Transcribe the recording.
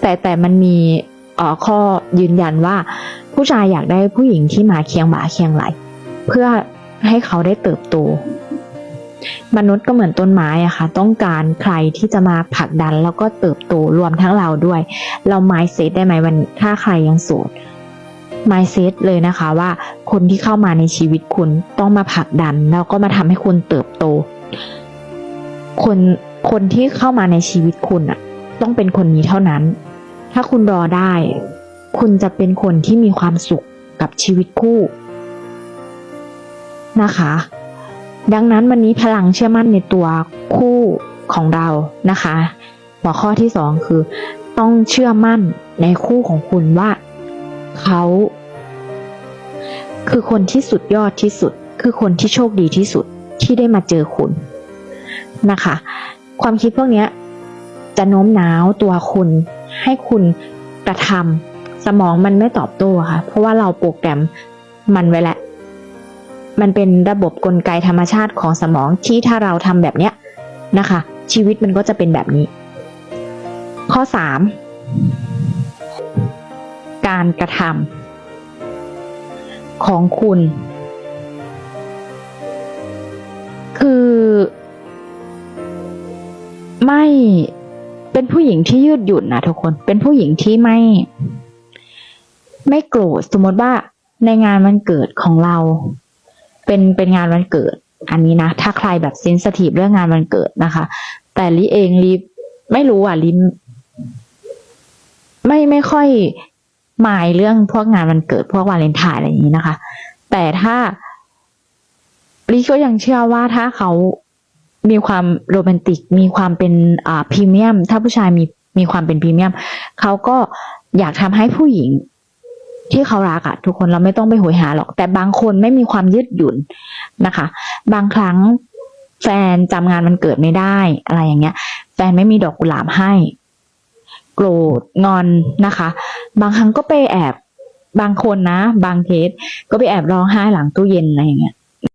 แต่แต่มันมีออข้อยืนยันว่า ผู้ชายอยากได้ผู้หญิงที่มาเคียงบ่าเคียงไหล เพื่อให้เขาได้เติบโต มนุษย์ก็เหมือนต้นไม้อะค่ะ ต้องการใครที่จะมาผลักดันแล้วก็เติบโตรวมทั้งเราด้วย เราไมเซตได้ไหมวันถ้าใครยังโสดไมเซตเลยนะคะว่าคนที่เข้ามาในชีวิตคุณต้องมาผลักดัน แล้วก็มาทำให้คุณเติบโต คนคนที่เข้ามาในชีวิตคุณอะต้องเป็นคนนี้เท่านั้น ถ้าคุณรอได้ คุณจะเป็นคนที่มีความสุขกับชีวิตคู่นะคะ ดังนั้นวันนี้พลังเชื่อมั่นในตัวคู่ของเรานะคะ หัวข้อที่สองคือ ต้องเชื่อมั่นในคู่ของคุณว่าเขา คือคนที่สุดยอดที่สุด คือคนที่โชคดีที่สุดที่ได้มาเจอคุณนะคะ ความคิดพวกนี้จะโน้มน้าวตัวคุณ ให้คุณกระทำสมองมันไม่ตอบโต้ค่ะ เพราะว่าเราโปรแกรมมันไว้แล้วมันเป็นระบบกลไกธรรมชาติของสมองที่ถ้าเราทำแบบเนี้ยนะคะ ชีวิตมันก็จะเป็นแบบนี้ ข้อสามการกระทำของคุณ คือไม่ เป็นผู้หญิงที่ยืดหยุ่นนะทุกคน เป็นผู้หญิงที่ไม่ ไม่โกรธ สมมติว่าในงานวันเกิดของเรา เป็นเป็นงานวันเกิด อันนี้นะ ถ้าใครแบบเซนสทีฟเรื่องงานวันเกิดนะคะ แต่ลิเองลิไม่รู้อะลิไม่ไม่ค่อยหมายเรื่องพวกงานวันเกิดพวกวาเลนไทน์อะไรอย่างนี้นะคะ แต่ถ้าลิก็ยังเชื่อว่าถ้าเขา มีความโรแมนติก มีความเป็นอ่าพรีเมียม ถ้าผู้ชายมีมีความเป็นพรีเมียมเขาก็อยากทำให้ผู้หญิงที่เขารักอะทุกคนเราไม่ต้องไปโหยหาหรอก แต่บางคนไม่มีความยืดหยุ่นนะคะ บางครั้งแฟนจำงานมันเกิดไม่ได้อะไรอย่างเงี้ย แฟนไม่มีดอกกุหลาบให้ โกรธงอนนะคะ บางครั้งก็ไปแอบบางคนนะ บางเคสก็ไปแอบร้องไห้หลังตู้เย็นอะไรอย่างเงี้ย